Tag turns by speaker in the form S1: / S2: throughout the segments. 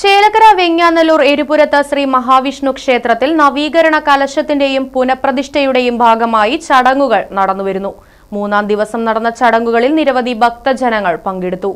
S1: ചേലക്കര വെങ്ങാനല്ലൂർ എരിപുരത്ത് ശ്രീ മഹാവിഷ്ണു ക്ഷേത്രത്തിൽ നവീകരണ കലശത്തിന്റെയും പുനഃപ്രതിഷ്ഠയുടെയും ഭാഗമായി ചടങ്ങുകൾ നടന്നുവരുന്നു. മൂന്നാം ദിവസം നടന്ന ചടങ്ങുകളിൽ നിരവധി ഭക്തജനങ്ങൾ പങ്കെടുത്തു.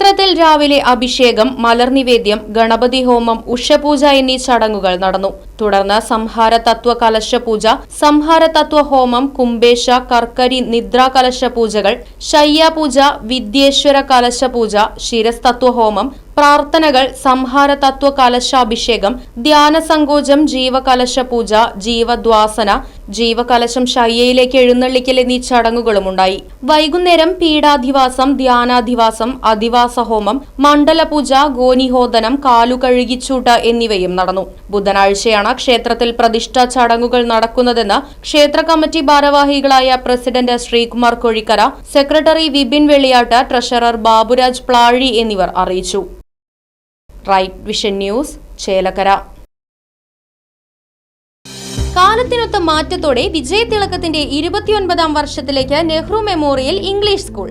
S1: mientras രാവിലെ അഭിഷേകം മലർനിവേദ്യം ഗണപതി ഹോമം ഉഷപൂജ എന്നീ ചടങ്ങുകൾ നടന്നു. തുടർന്ന് സംഹാര തത്വ കലശ പൂജ സംഹാര തത്വ ഹോമം കുംഭേശ കർക്കരി നിദ്രാ കലശ പൂജകൾ ശയ്യാപൂജ വിദ്യേശ്വര കലശ പൂജ ശിരസ്തത്വ ഹോമം പ്രാർത്ഥനകൾ സംഹാര തത്വ കലശാഭിഷേകം ധ്യാന സങ്കോചം ജീവകലശ പൂജ ജീവദ്വാസന ജീവകലശം ശയ്യയിലേക്ക് എഴുന്നള്ളിക്കൽ എന്നീ ചടങ്ങുകളും ഉണ്ടായി. വൈകുന്നേരം പീഠാധിവാസം ധ്യാനാധിവാസം അധിവാസ ഹോമം മണ്ഡലപൂജ ഗോനിഹോദനം കാലുകഴുകിച്ചൂട്ട് എന്നിവയും നടന്നു. ബുധനാഴ്ചയാണ് ക്ഷേത്രത്തിൽ പ്രതിഷ്ഠാ ചടങ്ങുകൾ നടക്കുന്നതെന്ന് ക്ഷേത്ര കമ്മിറ്റി ഭാരവാഹികളായ president Sreekumar Kozhikkara secretary Vipin Velliyattu treasurer Baburaj Plazhi എന്നിവർ അറിയിച്ചു. Right vision news Chelakkara. കാലത്തിനൊത്ത മാറ്റത്തോടെ വിജയതിളക്കത്തിന്റെ ഇരുപത്തിയൊൻപതാം വർഷത്തിലേക്ക് നെഹ്റു മെമ്മോറിയൽ ഇംഗ്ലീഷ് സ്കൂൾ.